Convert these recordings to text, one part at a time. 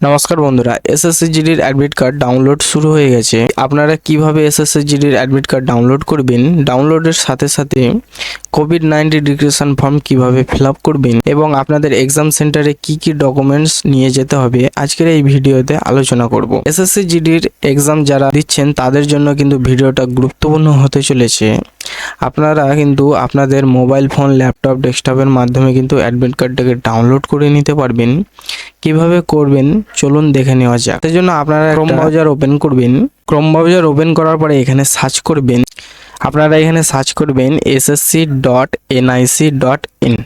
নমস্কার বন্ধুরা এসএসসি জিডির অ্যাডমিট কার্ড ডাউনলোড শুরু হয়ে গেছে। আপনারা কীভাবে এসএসসি জিডির অ্যাডমিট কার্ড ডাউনলোড করবেন? ডাউনলোডের সাথে সাথে কোভিড নাইন্টিন ডিক্রেশন ফর্ম কীভাবে ফিল আপ করবেন এবং আপনাদের এক্সাম সেন্টারে কি কি ডকুমেন্টস নিয়ে যেতে হবে আজকের এই ভিডিওতে আলোচনা করব। এসএসসি জিডির এক্সাম যারা দিচ্ছেন তাদের জন্য কিন্তু ভিডিওটা গুরুত্বপূর্ণ হতে চলেছে। আপনারা কিন্তু আপনাদের মোবাইল ফোন ল্যাপটপ ডেস্কটপের মাধ্যমে কিন্তু অ্যাডমিট কার্ডটাকে ডাউনলোড করে নিতে পারবেন। কীভাবে করবেন? চলুন দেখে নেওয়া যাক। তার জন্য আপনারা ক্রোম ব্রাউজার ওপেন করবেন। ক্রোম ব্রাউজার ওপেন করার পরে এখানে সার্চ করবেন। আপনারা এখানে সার্চ করবেন SSC dot NIC dot in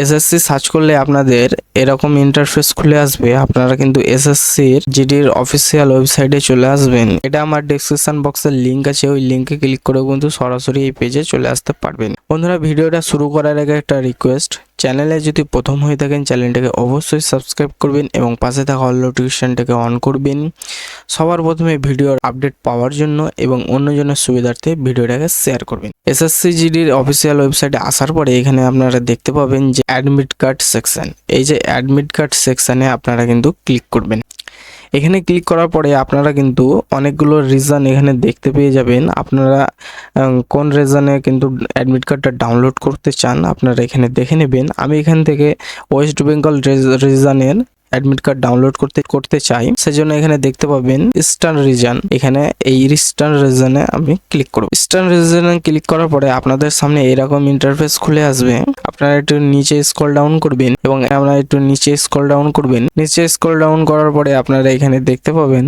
SSC search করলে আপনাদের এরকম ইন্টারফেস খুলে আসবে। আপনারা কিন্তু এসএসসির জিডির অফিসিয়াল ওয়েবসাইটে চলে আসবেন। এটা আমার ডেসক্রিপশন বক্সের লিঙ্ক আছে। ওই লিঙ্কে ক্লিক করে কিন্তু সরাসরি এই পেজে চলে আসতে পারবেন। বন্ধুরা, ভিডিওটা শুরু করার আগে একটা রিকোয়েস্ট চ্যানেলে যদি প্রথম হয়ে থাকেন চ্যানেলটাকে অবশ্যই সাবস্ক্রাইব করবেন এবং পাশে থাকা অল নোটিফিকেশনটাকে অন করবেন। সবার প্রথমে ভিডিওর আপডেট পাওয়ার জন্য এবং অন্যজনের সুবিধার্থে ভিডিওটাকে শেয়ার করবেন। এসএসসি জিডির অফিসিয়াল ওয়েবসাইটে আসার পরে এখানে আপনারা দেখতে পাবেন যে অ্যাডমিট কার্ড সেকশন এই যে অ্যাডমিট কার্ড সেকশনে আপনারা কিন্তু ক্লিক করবেন। এখানে ক্লিক করার পরে আপনারা কিন্তু অনেকগুলো রিজন এখানে দেখতে পেয়ে যাবেন। আপনারা কোন রিজনে কিন্তু অ্যাডমিট কার্ডটা ডাউনলোড করতে চান, আপনারা এখানে দেখে নেবেন। আমি এখান থেকে ওয়েস্ট বেঙ্গল রিজনের অ্যাডমিট কার্ড ডাউনলোড করতে করতে চাই, সেজন্য এখানে দেখতে পাবেন ইস্টার্ন রিজন এখানে এই ইস্টার্ন রিজনে আমি ক্লিক করব। ইস্টার্ন রিজনে ক্লিক করার পরে আপনাদের সামনে এরকম ইন্টারফেস খুলে আসবে। আপনারা একটু নিচে স্ক্রল ডাউন করবেন এবং আপনারা একটু নিচে স্ক্রল ডাউন করবেন। নিচে স্ক্রল ডাউন করার পরে আপনারা এখানে দেখতে পাবেন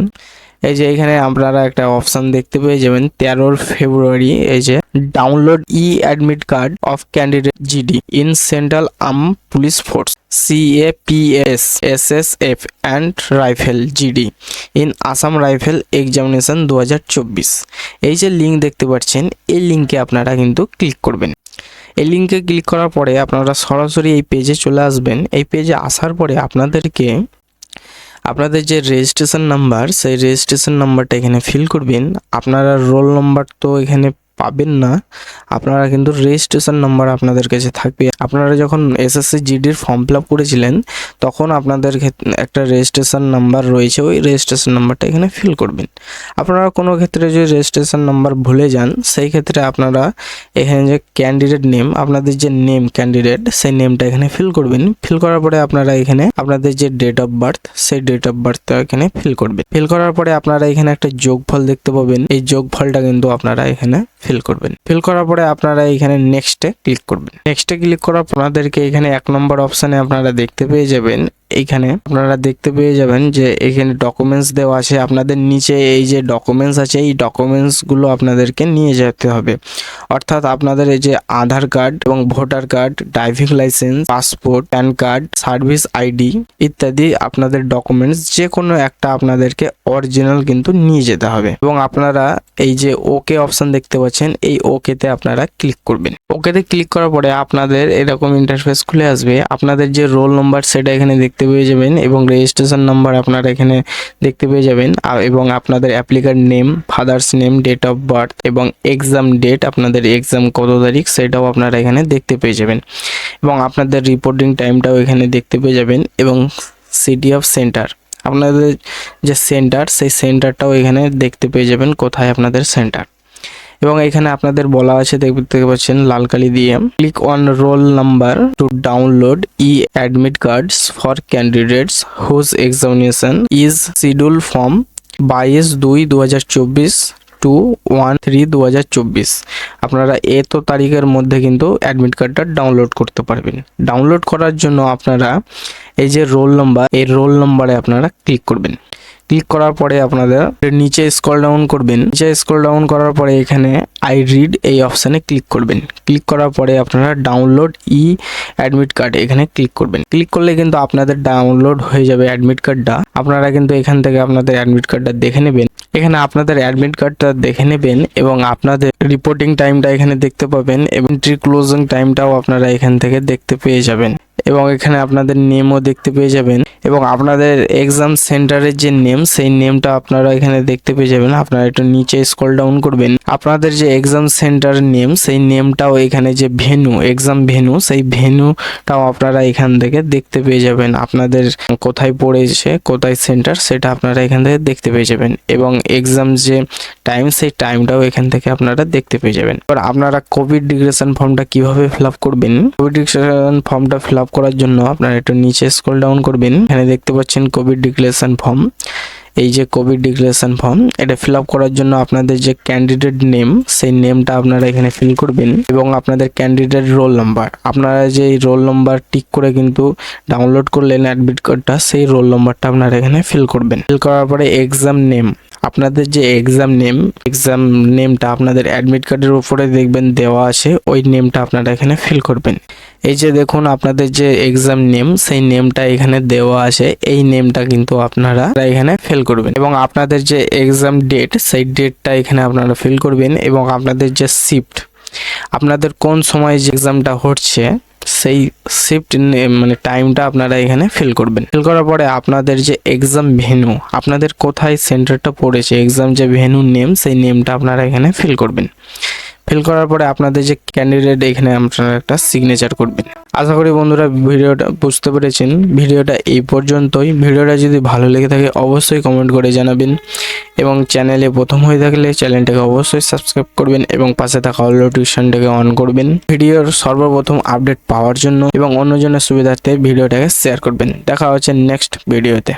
এই যে এখানে আপনারা একটা অপশন দেখতে পেয়ে যাবেন, তেরোর ফেব্রুয়ারি এই যে download e admit card of candidate GD in central arm police force CAPS SSF and rifle GD in Assam rifle examination দু হাজার চব্বিশ। এই যে লিঙ্ক দেখতে পাচ্ছেন, এই লিঙ্কে আপনারা কিন্তু ক্লিক করবেন। এই লিঙ্কে ক্লিক করার পরে আপনারা সরাসরি এই পেজে চলে আসবেন। এই পেজে আসার পরে আপনাদেরকে আপনাদের যে রেজিস্ট্রেশন নাম্বার সেই রেজিস্ট্রেশন নাম্বারটা এখানে ফিল করবেন। আপনারা রোল নাম্বার তো এখানে পাবেন না। আপনারা কিন্তু রেজিস্ট্রেশন নাম্বার আপনাদের কাছে থাকবে। আপনারা যখন এসএসসি জিডির ফর্ম ফিল আপ করেছিলেন, তখন আপনাদের একটা রেজিস্ট্রেশন নাম্বার রয়েছে। ওই রেজিস্ট্রেশন নাম্বারটা এখানে ফিল করবেন। আপনারা কোনো ক্ষেত্রে যদি রেজিস্ট্রেশন নাম্বার ভুলে যান, সেই ক্ষেত্রে আপনারা এখানে যে ক্যান্ডিডেট নেম আপনাদের যে নেম ক্যান্ডিডেট সেই নেমটা এখানে ফিল করবেন। ফিল করার পরে আপনারা এখানে আপনাদের যে ডেট অফ বার্থ সেই ডেট অফ বার্থটা এখানে ফিল করবেন। ফিল করার পরে আপনারা এখানে একটা যোগফল দেখতে পাবেন। এই যোগফলটা কিন্তু আপনারা এখানে ফিল করবেন। ফিল করার পরে আপনারা এখানে নেক্সটে ক্লিক করবেন। নেক্সটে ক্লিক করার পর আপনাদেরকে এখানে এক নম্বর অপশানে আপনারা দেখতে পেয়ে যাবেন এইখানে আপনারা দেখতে পেয়ে যাবেন যে এখানে ডকুমেন্টস দেওয়া আছে। আপনাদের নিচে এই যে ডকুমেন্টস আছে, এই ডকুমেন্টসগুলো আপনাদেরকে নিয়ে যেতে হবে। অর্থাৎ আপনাদের এই যে আধার কার্ড এবং voter card driving licence passport PAN card service ID ইত্যাদি আপনাদের ডকুমেন্টস যে কোনো একটা আপনাদেরকে অরিজিনাল কিন্তু নিয়ে যেতে হবে। এবং আপনারা এই যে ওকে অপশন দেখতে পাচ্ছেন, এই ওকেতে আপনারা ক্লিক করবেন। ওকেতে ক্লিক করার পরে আপনাদের এরকম ইন্টারফেস খুলে আসবে। আপনাদের যে রোল নাম্বার সেটা এখানে দেখতে পেয়ে যাবেন এবং রেজিস্ট্রেশন নাম্বার আপনারা এখানে দেখতে পেয়ে যাবেন। এবং আপনাদের applicant name father's name date of birth এবং এক্সাম ডেট আপনাদের এক্সাম কত তারিখ সেটাও আপনারা এখানে দেখতে পেয়ে যাবেন। এবং আপনাদের রিপোর্টিং টাইমটাও এখানে দেখতে পেয়ে যাবেন এবং সিটি অফ সেন্টার আপনাদের যে সেন্টার সেই সেন্টারটাও এখানে দেখতে পেয়ে যাবেন কোথায় আপনাদের সেন্টার এবং এখানে আপনাদের বলা আছে দেখতে পাচ্ছেন লাল কালি দিয়ে। Click on roll number to download e admit cards for candidates whose examination is schedule from বাইশ দুই দু হাজার চব্বিশ টু ওয়ান থ্রি দু হাজার চব্বিশ। আপনারা এত তারিখের মধ্যে কিন্তু অ্যাডমিট কার্ডটা ডাউনলোড করতে পারবেন। ডাউনলোড করার জন্য আপনারা এই যে রোল নাম্বার এই রোল নাম্বারে আপনারা ক্লিক করবেন। ক্লিক করার পরে আপনাদের নিচে স্ক্রল ডাউন করবেন। নিচে স্ক্রল ডাউন করার পরে এখানে আই রিড এই অপশানে ক্লিক করবেন। ক্লিক করার পরে আপনারা ডাউনলোড ই অ্যাডমিট কার্ড এখানে ক্লিক করবেন। ক্লিক করলে কিন্তু আপনাদের ডাউনলোড হয়ে যাবে অ্যাডমিট কার্ডটা আপনারা কিন্তু এখান থেকে আপনাদের অ্যাডমিট কার্ডটা দেখে নেবেন। এখানে আপনাদের অ্যাডমিট কার্ডটা দেখে নেবেন এবং আপনাদের রিপোর্টিং টাইমটা এখানে দেখতে পাবেন এবং এন্ট্রি ক্লোজিং টাইমটাও আপনারা এখান থেকে দেখতে পেয়ে যাবেন। এবং এখানে আপনাদের নেমও দেখতে পেয়ে যাবেন। এবং আপনাদের এক্সাম সেন্টারের যে নেম সেই নেমটা আপনারা এখানে দেখতে পেয়ে যাবেন। আপনারা একটু নিচে স্ক্রল ডাউন করবেন। আপনাদের যে এক্সাম সেন্টার নেম সেই নেমটাও এখানে যে ভেনু এক্সাম ভেনু সেই ভেনুটাও আপনারা এখান থেকে দেখতে পেয়ে যাবেন। আপনাদের কোথায় পড়েছে, কোথায় সেন্টার সেটা আপনারা এখান থেকে দেখতে পেয়ে যাবেন। এবং এক্সাম যে টাইম সেই টাইমটাও এখান থেকে আপনারা দেখতে পেয়ে যাবেন। এবার আপনারা কোভিড ডিগ্রেশন ফর্মটা কীভাবে ফিল করবেন? কোভিড ডিক্লারেশন ফর্মটা ফিল করার জন্য আপনারা একটু নিচে স্ক্রল ডাউন করবেন। এখানে দেখতে পাচ্ছেন কোভিড ডিক্লারেশন ফর্ম এই যে কোভিড ডিক্লারেশন ফর্ম এটা ফিল আপ করার জন্য আপনাদের যে ক্যান্ডিডেট নেম সেই নেমটা আপনারা এখানে ফিল করবেন এবং আপনাদের ক্যান্ডিডেট রোল নাম্বার আপনারা যে রোল নাম্বার টিক করে কিন্তু ডাউনলোড করলেন অ্যাডমিট কার্ডটা সেই রোল নাম্বারটা আপনারা এখানে ফিল করবেন। ফিল করার পরে এক্সাম নেম আপনাদের যে এক্সাম নেম এক্সাম নেমটা আপনাদের অ্যাডমিট কার্ডের উপরে দেখবেন দেওয়া আছে, ওই নেমটা আপনারা এখানে ফিল করবেন। এই যে দেখুন আপনাদের যে এক্সাম নেম সেই নেমটা এখানে দেওয়া আছে, এই নেমটা কিন্তু আপনারা এখানে ফিল করবেন। এবং আপনাদের যে এক্সাম ডেট সেই ডেটটা এখানে আপনারা ফিল করবেন এবং আপনাদের যে শিফট আপনাদের কোন সময় যে এক্সামটা হচ্ছে সেই শিফট মানে টাইমটা আপনারা এখানে ফিল করবেন। ফিল করার পরে আপনাদের যে এক্সাম ভেনু আপনাদের কোথায় সেন্টারটা পড়েছে এক্সাম যে ভেনু নেম সেই নেমটা আপনারা এখানে ফিল করবেন। ফিল করার পরে আপনাদের যে ক্যান্ডিডেট এখানে আপনারা একটা সিগনেচার করবেন। আশা করি বন্ধুরা ভিডিওটা বুঝতে পেরেছেন। ভিডিওটা এই পর্যন্তই। ভিডিওটা যদি ভালো লেগে থাকে, অবশ্যই কমেন্ট করে জানাবেন। এবং চ্যানেলে প্রথম হয়ে থাকলে চ্যানেলটাকে অবশ্যই সাবস্ক্রাইব করবেন এবং পাশে থাকা অল নোটিফিকেশনটাকে অন করবেন। ভিডিওর সর্বপ্রথম আপডেট পাওয়ার জন্য এবং অন্যজনের সুবিধার্থে ভিডিওটাকে শেয়ার করবেন। দেখা হচ্ছে নেক্সট ভিডিওতে